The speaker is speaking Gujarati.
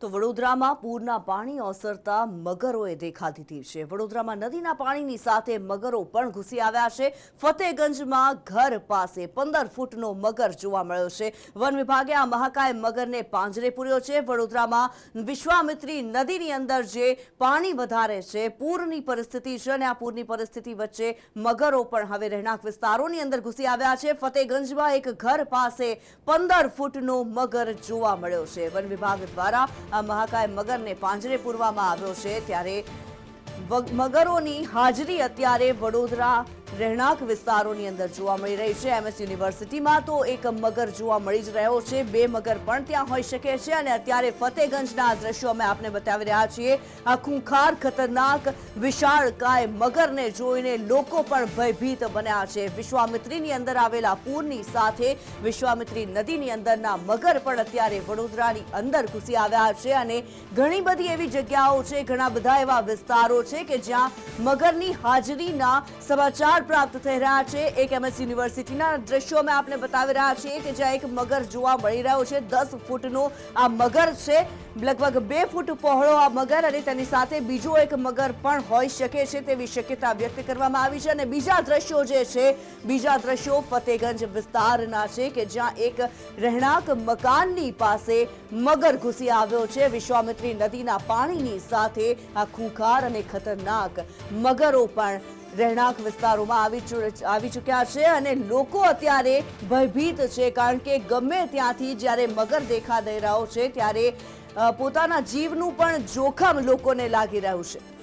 તો વડોદરામાં પૂરના પાણી ઓસરતા મગરોએ દેખા દીધી છે. વડોદરામાં નદીના પાણીની સાથે મગરો પણ ઘૂસી આવ્યા છે. ફતેગંજમાં ઘર પાસે પંદર ફૂટનો મગર જોવા મળ્યો છે. વન વિભાગે આ મહાકાય મગરને પાંજરે પૂર્યો છે. વડોદરામાં વિશ્વામિત્રી નદીની અંદર જે પાણી વધારે છે, પૂરની પરિસ્થિતિ છે અને આ પૂરની પરિસ્થિતિ વચ્ચે મગરો પણ હવે રહેણાંક વિસ્તારોની અંદર ઘૂસી આવ્યા છે. ફતેગંજમાં એક ઘર પાસે પંદર ફૂટનો મગર જોવા મળ્યો છે. વન વિભાગ દ્વારા મહાકાય મગરને પાંજરે પૂરવામાં આવ્યો છે ત્યારે મગરોની હાજરી અત્યારે વડોદરા રહેણાંક વિસ્તારોની અંદર જોવા મળી રહી છે. એમએસ યુનિવર્સિટીમાં તો એક મગર જોવા મળી જ રહ્યો છે. બે મગર પણ ત્યાં હોઈ શકે છે અને અત્યારે ફતેગંજના દ્રશ્યો અમે આપને બતાવી રહ્યા છીએ. આ ખૂંખાર, ખતરનાક, વિશાળકાય મગરને જોઈને લોકો પણ ભયભીત બન્યા છે. વિશ્વામિત્રીની અંદર આવેલા પૂરની સાથે વિશ્વામિત્રી નદીની અંદરના મગર પણ અત્યારે વડોદરાની અંદર ઘૂસી આવ્યા છે અને ઘણી બધી એવી જગ્યાઓ છે, ઘણા બધા એવા વિસ્તારો છે કે જ્યાં મગરની હાજરીના સમાચાર પ્રાપ્ત થઈ રહ્યા છે. એક એમએસ યુનિવર્સિટીના દ્રશ્યો અમે આપને બતાવી રહ્યા છીએ કે જ્યાં એક મગર જોવા મળી રહ્યો છે. દસ ફૂટનો આ મગર છે. લગભગ બે ફૂટ પહોળો આ મગર અને તેની સાથે બીજો એક મગર પણ હોઈ શકે છે તેવી શક્યતા વ્યક્ત કરવામાં આવી છે. અને બીજા દ્રશ્યો જે છે, બીજા દ્રશ્યો ફતેગંજ વિસ્તારના છે કે જ્યાં એક રહેણાંક મકાનની પાસે મગર ઘૂસી આવ્યો છે. વિશ્વામિત્રી નદીના પાણીની સાથે આ ખૂંખાર અને ખતરનાક મગરો પણ રહેણાંક વિસ્તારોમાં આવી આવી ચૂક્યા છે અને લોકો અત્યારે ભયભીત છે કારણ કે ગમે ત્યાંથી જ્યારે મગર દેખા દઈ રહ્યો છે ત્યારે પોતાના જીવનું પણ જોખમ લોકોને લાગી રહ્યું છે.